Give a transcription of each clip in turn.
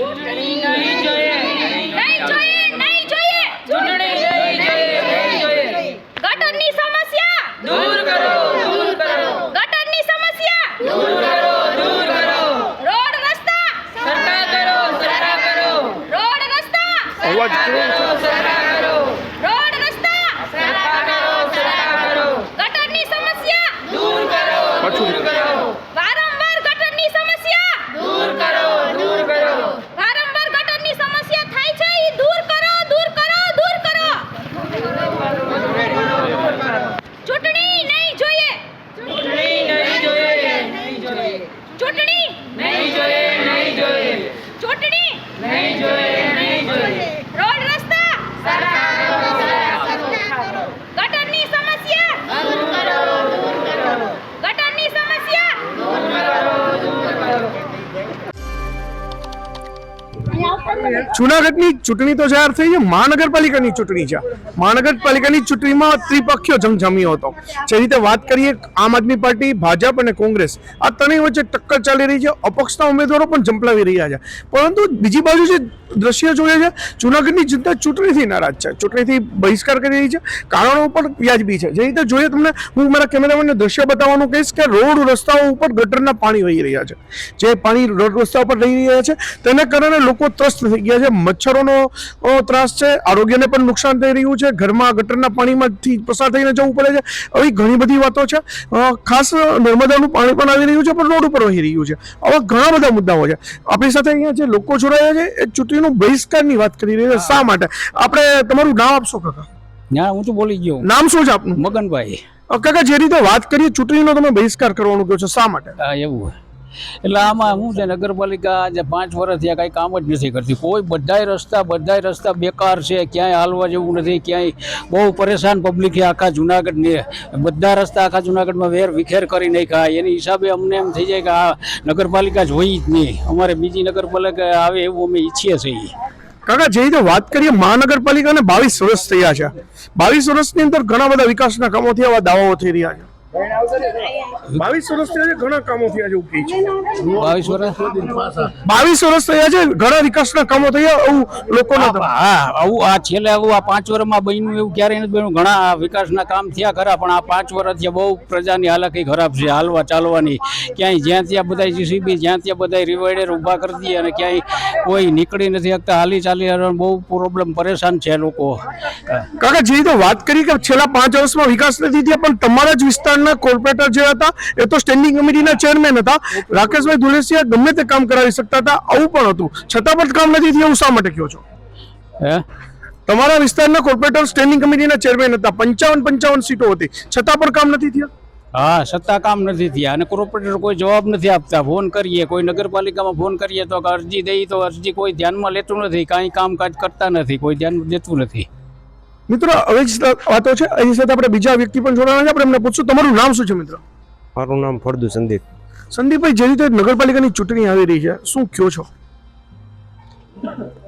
ચૂંટણી નહીં જોઈએ નહીં જોઈએ નહીં જોઈએ ચૂંટણી નહીં જોઈએ નહીં જોઈએ ગટરની સમસ્યા દૂર કરો દૂર કરો ગટરની સમસ્યા દૂર કરો દૂર કરો રોડ રસ્તા સરખા કરો સરખા કરો રોડ રસ્તા અવાજ સરખા કરો સરખા કરો રોડ રસ્તા સરખા કરો સરખા કરો ગટરની સમસ્યા દૂર કરો પાછું. દૂર કરો વારંવાર ગટરની સમસ્યા દૂર કરો દૂર કરો વારંવાર ગટરની સમસ્યા થાય છે ઈ દૂર કરો દૂર કરો દૂર કરો ચૂંટણી નહીં જોઈએ ચૂંટણી નહીં જોઈએ નહીં જોઈએ ચૂંટણી નહીં જોઈએ નહીં જોઈએ ચૂંટણી નહીં જોઈએ નહીં જોઈએ રોડ રસ્તા સરખા કરો સરખા કરો ગટરની સમસ્યા દૂર કરો દૂર કરો ગટરની સમસ્યા દૂર કરો દૂર કરો જુનાગઢની ચૂંટણી તો જાહેર થઈ છે, મહાનગરપાલિકાની ચૂંટણી છે. મહાનગરપાલિકાની ચૂંટણીમાં ત્રિપક્ષીય જંગ હતો. જે રીતે વાત કરીએ, આમ આદમી પાર્ટી, ભાજપ અને કોંગ્રેસ, આ ત્રણેય વચ્ચે ટક્કર ચાલી રહી છે. અપક્ષના ઉમેદવારો પણ ઝંપલાવી રહ્યા છે. પરંતુ બીજી બાજુ જે દ્રશ્ય જોઈએ છે. જુનાગઢની જનતા ચૂંટણીથી નારાજ છે. ચૂંટણીથી બહિષ્કાર કરી રહી છે. કારણો પણ વ્યાજબી છે. જે રીતે જોઈએ તમને, હું મારા કેમેરામેનને દ્રશ્ય બતાવવાનું કહીશ કે રોડ રસ્તાઓ ઉપર ગટરના પાણી વહી રહ્યા છે. જે પાણી રોડ રસ્તા ઉપર રહી રહ્યા છે, તેને કારણે લોકો ત્રસ્ત થઈ ગયા છે. મચ્છરોનો ત્રાસ છે. આરોગ્યને પણ નુકસાન થઈ રહ્યું છે. ઘરમાં ગટરના પાણીમાંથી પસાર થઈને જવું પડે છે. આવી ઘણી બધી વાતો છે. ખાસ નર્મદાનું પાણી પણ આવી રહ્યું છે, પણ રોડ ઉપર વહી રહ્યું છે. આવા ઘણા બધા મુદ્દાઓ છે. આપણી સાથે અહીંયા જે લોકો જોડાયા છે, એ ચૂંટણીનું બહિષ્કારની વાત કરી રહી છે શા માટે? આપણે તમારું નામ આપશો કાકા? ના હું તો બોલી ગયો. નામ શું છે આપનું? મગનભાઈ. કાકા જે રીતે વાત કરીએ ચૂંટણીનો તમે બહિષ્કાર કરવાનું કહો છો શા માટે? હા એવું એટલે આમાં શું છે નગરપાલિકા આજે પાંચ વર્ષથી આ કાંઈ કામ જ નથી કરતી. કોઈ બધાય રસ્તા બધાય રસ્તા બેકાર છે, ક્યાંય હાલવા જેવું નથી, ક્યાંય બહુ પરેશાન પબ્લિક છે, આખા જુનાગઢને. બધા રસ્તા આખા જુનાગઢમાં વેર વિખેર કરી નાખ્યા. એની હિસાબે અમને એમ થઈ જાય કે આ નગરપાલિકા જોઈ જ નહીં. અમારે બીજી નગરપાલિકા આવે એવું અમે ઈચ્છીએ છીએ. કાકા, જે રીતે વાત કરીએ, મહાનગરપાલિકાને બાવીસ વર્ષ થયા છે. બાવીસ વર્ષની અંદર ઘણા બધા વિકાસના કામો થયા દાવાઓ થઈ રહ્યા છે. બાવીસ વર્ષ થયા છે ઘણા કામો થયા છે એવું બાવીસ વર્ષ? બાવીસ વર્ષ થયા છે ઘણા વિકાસના કામો થયા એવું લોકોના હા આવું આ છેલ્લે આવું આ પાંચ વર્ષમાં બન્યું એવું ક્યારેય નથી બન્યું. ઘણા વિકાસના કામ થયા ખરા પણ આ પાંચ વર્ષથી બહુ પ્રજાની હાલકી ખરાબ છે હાલવા ચાલવાની. ક્યાંય જ્યાં ત્યાં બધા જીસીબી જ્યાં ત્યાં બધા રિવાઇડર ઊભા કરી દે અને ક્યાંય કોઈ નીકળી નથી શકતા. હાલી ચાલી બહુ પ્રોબ્લેમ પરેશાન છે લોકો. કાકા જે રીતે વાત કરી કે છેલ્લા પાંચ વર્ષમાં વિકાસ નથી થયા પણ તમારા જ વિસ્તારના કોર્પોરેટર જે હતા એ તો સ્ટેન્ડિંગ કમિટીના ચેરમેન હતા. રાકેશભાઈ ધુલેસિયા ગમે તે કામ કરાવી શકતા હતા આવું પણ હતું. છતાં પણ કામ નથી થયું એવું શા માટે કહો છો? તમારા વિસ્તારના કોર્પોરેટર સ્ટેન્ડિંગ કમિટીના ચેરમેન હતા પંચાવન પંચાવન સીટો હતી. છતાં પણ કામ નથી થયા? હા સત્તા કામ નથી થયા. અને કોર્પોરેટર કોઈ જવાબ નથી આપતા. ફોન કરીએ કોઈ નગરપાલિકામાં ફોન કરીએ તો અરજી દઈએ તો અરજી કોઈ ધ્યાનમાં લેતું નથી કાંઈ કામકાજ કરતા નથી કોઈ ધ્યાન દેતું નથી. મિત્રો હવે જ વાતો છે. એની સાથે આપણે બીજા વ્યક્તિ પણ જોડાવાના છે. આપણે એમને પૂછશું તમારું નામ શું છે મિત્ર? મારું નામ ફળદુ સંદીપ. સંદીપભાઈ જે રીતે નગરપાલિકાની ચૂંટણી આવી રહી છે શું કયો છો?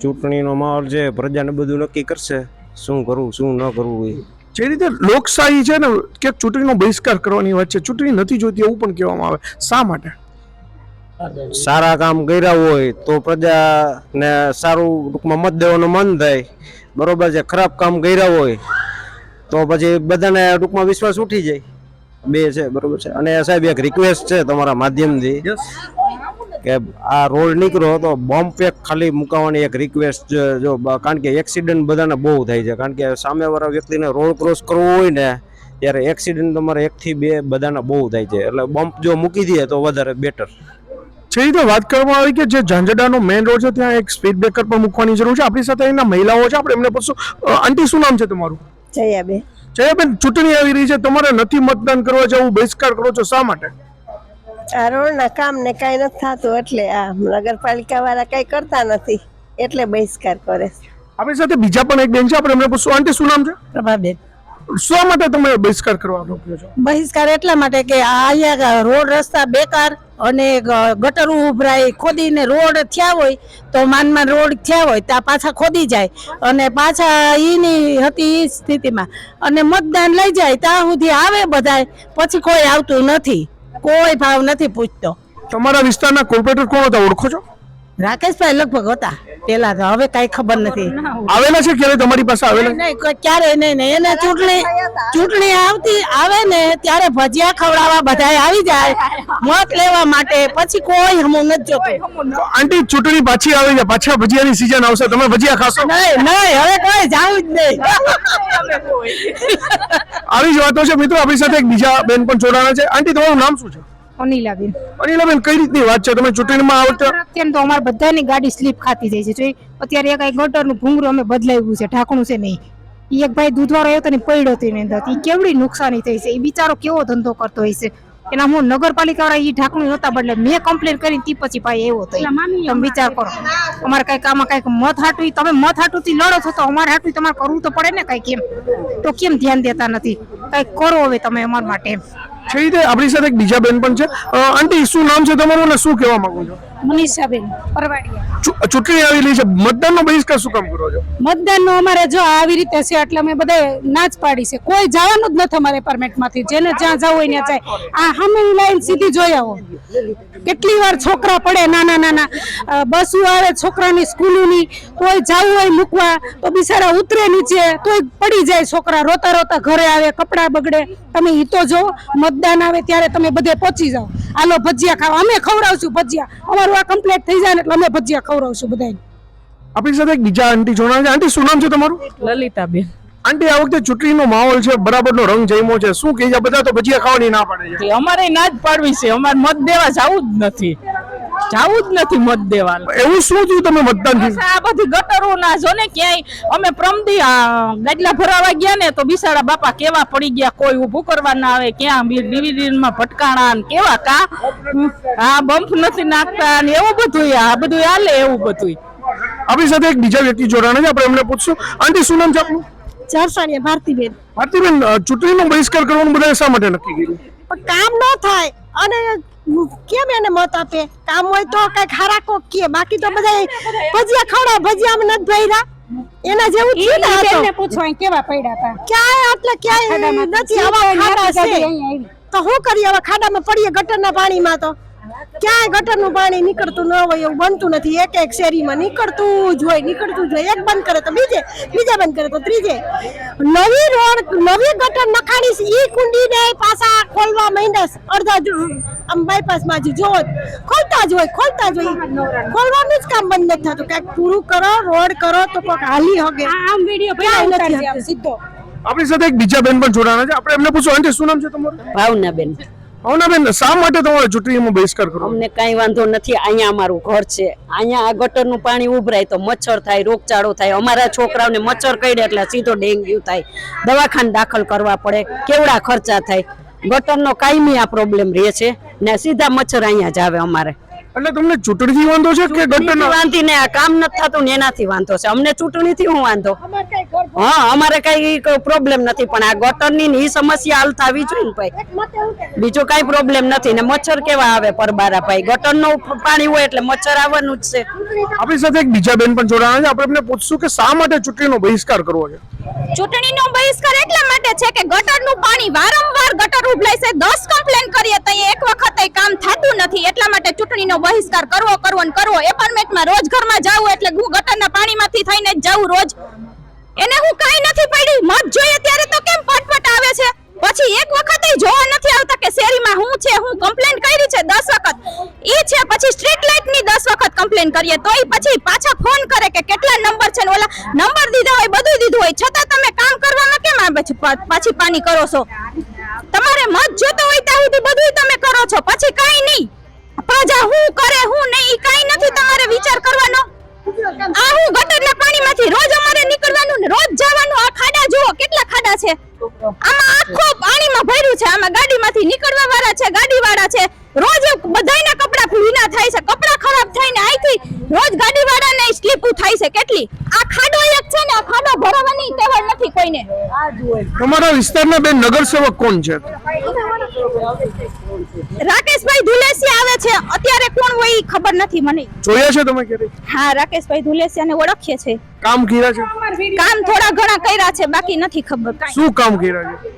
ચૂંટણીનો માહોલ છે પ્રજાને બધું નક્કી કરશે. શું કરવું શું ન કરવું એ. જે રીતે લોકશાહી છે ને કે ચૂંટણીનો બહિષ્કાર કરવાની વાત છે. ચૂંટણી નથી જોઈતી એવું પણ કહેવામાં આવે. શા માટે? સારા કામ કર્યા હોય તો પ્રજાને સારું ટૂંકમાં મત દેવાનું મન થાય. બરોબર છે ખરાબ કામ કર્યા હોય તો પછી બધાને ટૂંકમાં વિશ્વાસ ઉઠી જાય. બે છે બરોબર છે. અને સાહેબ એક રિક્વેસ્ટ છે તમારા માધ્યમથી કે આ રોડ નીકળો તો બોમ્બ પેક ખાલી મુકાવાની એક રિક્વેસ્ટ જો કારણ કે એક્સિડન્ટ બધાને બહુ થાય છે. કારણ કે સામેવાળા વ્યક્તિને રોડ ક્રોસ કરવો હોય ને ત્યારે એક્સિડન્ટ તમારે એકથી બે બધાને બહુ થાય છે. એટલે બમ્પ જો મૂકી દઈએ તો વધારે બેટર જે રીતે વાત કરવામાં આવી કે જે ઝાંઝડાનો મેઇન રોડ છે ત્યાં એક સ્પીડ બ્રેકર પણ મૂકવાની જરૂર છે. આપણી સાથે એના મહિલાઓ છે આપણે એમને પૂછશું. આંટી શું નામ છે તમારું? જયાબેન. જયાબેન ચૂંટણી આવી રહી છે તમારે નથી મતદાન કરવા જવું બહિષ્કાર કરો છો શા માટે? આ રોડના કામ ને કાંઈ નથી થતું એટલે આ નગરપાલિકા વાળા કાંઈ કરતા નથી એટલે બહિષ્કાર કરે છે. આપણી સાથે બીજા પણ એક બેન છે આપણે એમને પૂછશું. આંટી શું નામ છે? પ્રભાબેન. શા માટે તમે બહિષ્કાર કરવા રોક્યો છો? બહિષ્કાર એટલા માટે કે આ અહીંયા રોડ રસ્તા બેકાર અને ગટર ઉભરાય, ખોદીને રોડ થયા હોય તો માનમાં રોડ થયા હોય, ત્યાં પાછા ખોદી જાય. અને પાછા એની હતી એ સ્થિતિમાં. અને મતદાન લઈ જાય, ત્યાં સુધી આવે બધાય, પછી કોઈ આવતું નથી. કોઈ ભાવ નથી પૂછતો. તમારા વિસ્તારના કોર્પોરેટર કોણ હતા, ઓળખો છો? રાકેશભાઈ લગભગ હતા. પેલા તો હવે કઈ ખબર નથી. આવેલા છે ક્યારે તમારી પાસે આવેલા? નહીં ક્યારે નહીં નહીં. એને ચૂંટણી ચૂંટણી આવતી આવે ને ત્યારે ભજીયા ખવડાવવા બધાય આવી જાય. મત લેવા માટે. પછી કોઈ હમો નથી જોતું. આંટી ચૂંટણી પાછી આવે છે પાછા ભજીયાની સીઝન આવશે. તમે ભજીયા ખાશો? નહીં નહીં હવે કોઈ જાવું જ નહીં. આવી જ વાતો છે મિત્રો. આપણી સાથે એક બીજા બેન પણ જોડાણા છે. આંટી તમારું નામ શું છે? અનિલાબેન. અનિલાબેન કઈ રીતની વાત છે? તમે ચૂંટણીમાં આવતા અત્યારે તો અમારે બધાની ગાડી સ્લીપ ખાતી જાય છે. જો અત્યારે એક ગટરનું ભૂંગરું અમે બદલાવ્યું છે ઢાંકણું છે નહીં. એક ભાઈ દૂધવાળો આવ્યો તો ને પડ્યો હતો એની અંદર. એ કેવડી નુકસાની થઈ છે? એ બિચારો કેવો ધંધો કરતો હોય છે એના હું નગરપાલિકા વાળા ઈ ઢાંકણું નહોતા બદલે મેં કમ્પ્લેન કરી તી પછી ભાઈ એવો થઈ તમે વિચાર કરો. અમારે કંઈક આમાં કંઈક મત હાટવી તમે મત હાટું થી લડો છો તો અમારે હાટવી તમારે કરવું તો પડે ને કંઈક એમ તો કેમ ધ્યાન દેતા નથી? કંઈક કરો હવે તમે અમારા માટે. એમ છે રીતે આપણી સાથે એક બીજા બેન પણ છે. આંટી, શું નામ છે તમારું અને શું કહેવા માંગુ છો? મનીષાબેન પરવાડિયા. ચૂંટણી આવેલી છે. મતદાનનો બહિષ્કાર શું કામ કરો છો? મતદાન નો અમારે જો આવી રીતે છે એટલે અમે બધા ના જ પાડી છે. કોઈ જવાનું જ નથી અમારે એપાર્ટમેન્ટમાંથી. જેને જ્યાં જવું હોય ત્યાં જાય. આ સામેની લાઈન સીધી જોઈ આવો. કેટલી વાર છોકરા પડે નાના નાના. બસો આવે છોકરાની સ્કૂલોની. કોઈ જવું હોય મૂકવા તો બિચારા ઉતરે નીચે. તોય પડી જાય છોકરા. રોતા રોતા ઘરે આવે કપડાં બગડે. તમે ઈ તો જો મતદાન આવે ત્યારે તમે બધે પહોંચી જાઓ. આલો ભજીયા ખાવા. અમે ખવડાવશું ભજીયા. અમારું આ કમ્પ્લીટ થઈ જાય ને એટલે અમે ભજીયા ખવડાવશું બધાને આપણી સાથે એક બીજા આંટી જોડાણ છે. આંટી શું નામ છે તમારું? લલિતાબેન. આંટી આ વખતે ચૂંટણીનો માહોલ છે બરાબરનો રંગ જમ્યો છે. શું કહે છે બધા તો ભજીયા ખાવાની ના પાડે છે. અમારે ના જ પાડવી છે. અમારે મત દેવા જવું જ નથી. જવું જ નથી મત દેવાનું. એવું શું થયું તમે મતદાન આ બધી ગટરો ના જો ને ક્યાંય. અમે પ્રમદી આ ગાડલા ભરાવા ગયા ને તો બિસાડા બાપા કેવા પડી ગયા કોઈ ઊભું કરવા ના આવે ક્યાં ડિવિઝનમાં ભટકાણા ને કેવા કા? હા બમ્પ નથી નાખતા ને એવું બધું આ બધું હાલે એવું બધું આપણી સાથે એક બીજા વ્યક્તિ જોડાણા છે આપણે એમને પૂછશું. આંટી શું નામ છે આપનું? ચારસાણીયા ભારતીબેન. ભારતીબેન ચૂંટણીનો બહિષ્કાર કરવાનું બધાએ શા માટે નક્કી કર્યું? પણ કામ ન થાય અને કેમ એને મત આપે? કામ હોય તો કઈ ખારા કોક કે બાકી તો બધા ભજીયા ખવડા ભજીયા નથી ભર્યા. એના જેવું છે ને. બેનને પૂછો કેવા પડ્યા હતા ક્યાંય એટલે ક્યાંય નથી. આવા ખાડા છે. તો શું કરીએ? હવે ખાડામાં પડીએ ગટરના પાણીમાં તો. ક્યાંય ગટરનું પાણી નીકળતું ન હોય એવું બનતું નથી. એક એક શેરીમાં નીકળતું જ હોય નીકળતું જ હોય. એક બંધ કરે તો બીજે બીજા બંધ કરે તો ત્રીજે. નવી રોડ નવી ગટર નખાણી છે ઈ કુંડીને પાછા ખોલવા માંડ્યા અડધા આમ બાયપાસમાં જ જો. ખોલતા જ હોય ખોલતા જ હોય. ખોલવાનું જ કામ બંધ નથી થતું. કંઈક પૂરું કરો રોડ કરો તો કોઈક હાલી હગે. આમ વીડિયો ક્યાંય નથી. સીધો. આપણી સાથે એક બીજા બેન પણ જોડાણા છે. આપણે એમને પૂછો આંટી શું નામ છે તમારું? ભાવનાબેન. ભાવનાબેન શા માટે તમારે ચૂંટણીમાં બહિષ્કાર કરો અમને કાંઈ વાંધો નથી, અહીંયા અમારું ઘર છે. અહીંયા આ ગટરનું પાણી ઉભરાય તો મચ્છર થાય, રોગચાળો થાય. અમારા છોકરાઓને મચ્છર કરડે એટલે સીધો ડેન્ગ્યુ થાય. દવાખાને દાખલ કરવા પડે, કેવડા ખર્ચા થાય? ગટરનો કાયમી આ પ્રોબ્લેમ રહે છે ને સીધા મચ્છર અહીંયા જ આવે અમારે. એટલે તમને ચૂંટણીથી વાંધો છે કે ગટરના? વાંધી ને આ કામ નથી થતું ને એનાથી વાંધો છે. અમને ચૂંટણીથી હું વાંધો? હા અમારે કઈ પ્રોબ્લેમ નથી પણ આ ગટરની ની સમસ્યા હલ થવી જોઈએ ને ભાઈ. બીજો કઈ પ્રોબ્લેમ નથી ને મચ્છર કેવા આવે પરબારા ભાઈ? ગટરનું પાણી હોય એટલે મચ્છર આવવાનું જ છે. આપણી સાથે એક બીજા બેન પણ જોડાણા છે. આપણે એમને પૂછશું કે શા માટે ચૂંટણીનો બહિષ્કાર કરવો છે? ચૂંટણીનો બહિષ્કાર એટલા માટે છે કે ગટરનું પાણી વારંવાર ગટર ઉભલાય છે. દસ કમ્પ્લેન કરીએ તો એક વખત કામ થતું નથી. એટલા માટે ચૂંટણીનો બહિષ્કાર કરવો કરવો ને કરવો. એપાર્ટમેન્ટમાં રોજ ઘરમાં જાવું એટલે હું ગટરના પાણીમાંથી થઈને જ જાવું રોજ. એને હું કાંઈ નથી પડી મત જોઈએ ત્યારે તો કેમ પટપટ આવે છે? પછી એક વખત જોવા નથી આવતા કે શેરીમાં હું છે, હું કમ્પ્લેન કરી છે 10 વખત. ઈ છે, પછી સ્ટ્રીટ લાઇટની દસ વખત કમ્પ્લેન કરીએ. તોય પછી પાછા ફોન કરે કે કેટલા નંબર છે ને ઓલા નંબર દીધા હોય, બધું દીધું હોય. છતાં તમે કામ કરવામાં કેમ આવે છે? પાછી પાણી કરો છો? તમારે મત જોતો હોય ત્યાં સુધી બધું તમે કરો છો. પછી કાંઈ નહીં. પ્રજા હું કરે, હું નહીં કાંઈ નથી તમારે વિચાર કરવાનો. આ હું ગટરના પાણીમાંથી રોજ અમારે નીકળવાનું ને રોજ જવાનું, આ ખાડા જુઓ, કેટલા ખાડા છે. આમાં આખો પાણીમાં ભર્યું છે, આમાં ગાડીમાંથી નીકળવા વાળા છે ગાડી વાળા છે. રોજ બધાયના કપડા ભીના થાય છે, કપડા ખરાબ થઈને આઈથી રોજ ગાડી વાળાને સ્લીપ થાય છે, કેટલી? આ ખાડો એક છે ને, આ ખાડો ભરવાની તેવડ નથી કોઈને. તમારા વિસ્તારના બે નગરસેવક કોણ છે? રાકેશભાઈ ધુલેસિયા આવે છે. અત્યારે કોણ હોય ખબર નથી મને. જોયા છે તમે ક્યારે હા રાકેશભાઈ ધુલેસિયાને ઓળખીએ છે. કામ કર્યા છે? કામ થોડા ઘણા કર્યા છે બાકી નથી ખબર કાંઈ. શું કામ કર્યા છે?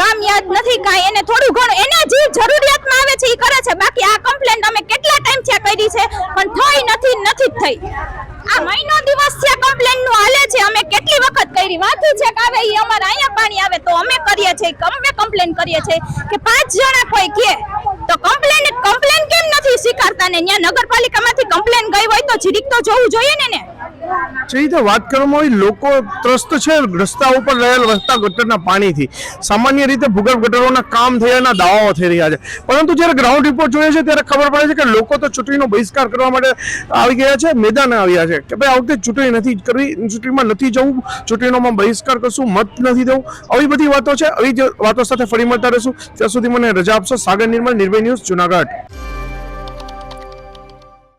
કામ યાદ નથી કાઈ એને થોડું ઘણું એને જે જરૂરિયાતમાં આવે છે એ કરે છે. બાકી આ કમ્પ્લેન અમે કેટલા ટાઈમથી કરી છે પણ થઈ નથી નથી થઈ. આ મહિનો દિવસ છે કમ્પ્લેનનું હાલે છે અમે કેટલી વખત કરી? વાતું છે કે આવે એ અમારે અહીંયા પાણી આવે તો અમે કરીએ છીએ અમે કમ્પ્લેન કરીએ છીએ કે પાંચ જણા કોઈ કે તો કમ્પ્લેન સ્વીકારતા ને ત્યાં નગરપાલિકામાંથી કમ્પ્લેન ગઈ હોય તો જીરીક તો જોવું જોઈએ ને ને. જે રીતે વાત કરવામાં આવી, લોકો ત્રસ્ત છે, રસ્તા ઉપર રહેલ રસ્તા ગટરના પાણીથી. સામાન્ય રીતે ભૂગર્ભ ગટરોના કામ થયાના દાવાઓ થઈ રહ્યા છે. પરંતુ જ્યારે ગ્રાઉન્ડ રિપોર્ટ જોઈએ છે, ત્યારે ખબર પડે છે કે લોકો તો ચૂંટણીનો બહિષ્કાર કરવા માટે આવી ગયા છે, મેદાને આવ્યા છે. કે ભાઈ, આ વખતે ચૂંટણી નથી કરવી, ચૂંટણીમાં નથી જવું, ચૂંટણીઓમાં બહિષ્કાર કરશું, મત નથી દેવું. આવી બધી વાતો છે, આવી વાતો સાથે ફરી મળતા રહીશું. ત્યાં સુધી મને રજા આપશો. સાગર નિર્મલ, નિર્ભય ન્યૂઝ, જુનાગઢ.